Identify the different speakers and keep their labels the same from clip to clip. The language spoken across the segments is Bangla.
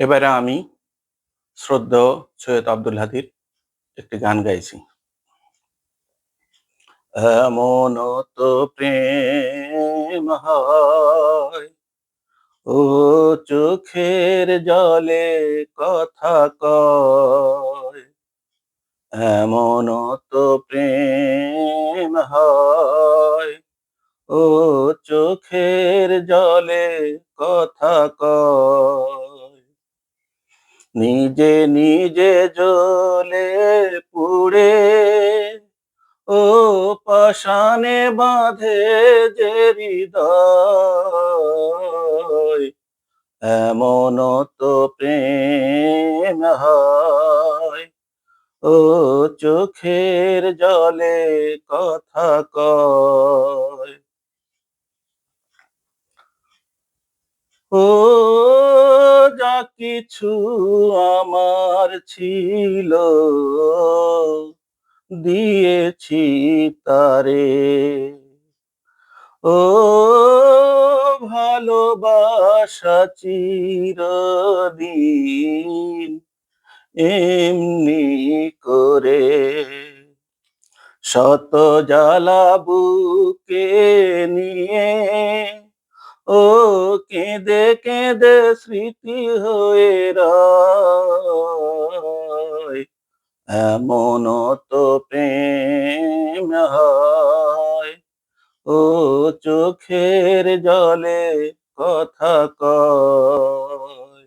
Speaker 1: এবারে আমি শ্রদ্ধ সৈয়দ আব্দুল হাদির একটি গান গাইছি। এমন তো প্রেম হয়, ও চোখের জলে কথা কয়। তো প্রেম হয়, ও চোখের জলে কথা কয়। নিজে নিজে জ্বলে পুড়ে, ও পাশানে বাঁধে যে হৃদয়, এমন তো প্রেম হয়। ও চোখের জলে কথা কয়, ও কিছু আমার ছিল। দিয়েছি তারে। ও ভালোবাসা চিরদিন এমনি করে। শত জ্বালা বুকে নিয়ে ও কেঁদে কেঁদে স্মৃতি হয়ে রয়। এমন তো প্রেম হয়। ও চোখের জলে কথা কয়।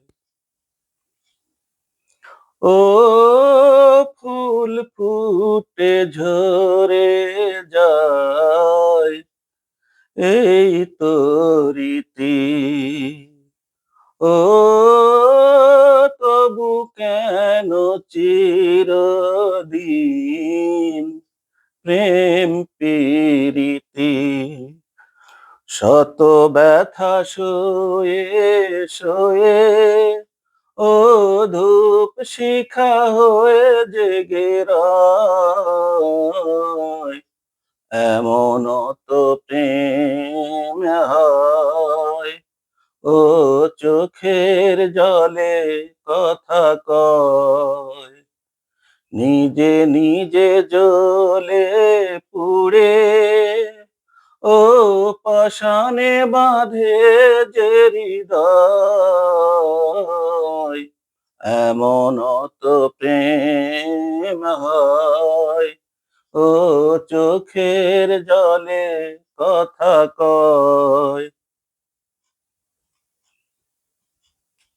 Speaker 1: ও ফুল ফুটে ঝরে যায়। এই তো ও তবু কেন চিরদিন প্রেম প্রীতি শত ব্যথা সয়ে সয়ে ও ধূপ শিখা হয়ে জেগে এমন তো প্রেম হয় ও চোখের জলে কথা কয়। নিজে নিজে জ্বলে পুড়ে, ও পাশানে বাঁধে যে হৃদয়, এমন তো প্রেম হয়। ও চোখের জলে কথা কয়।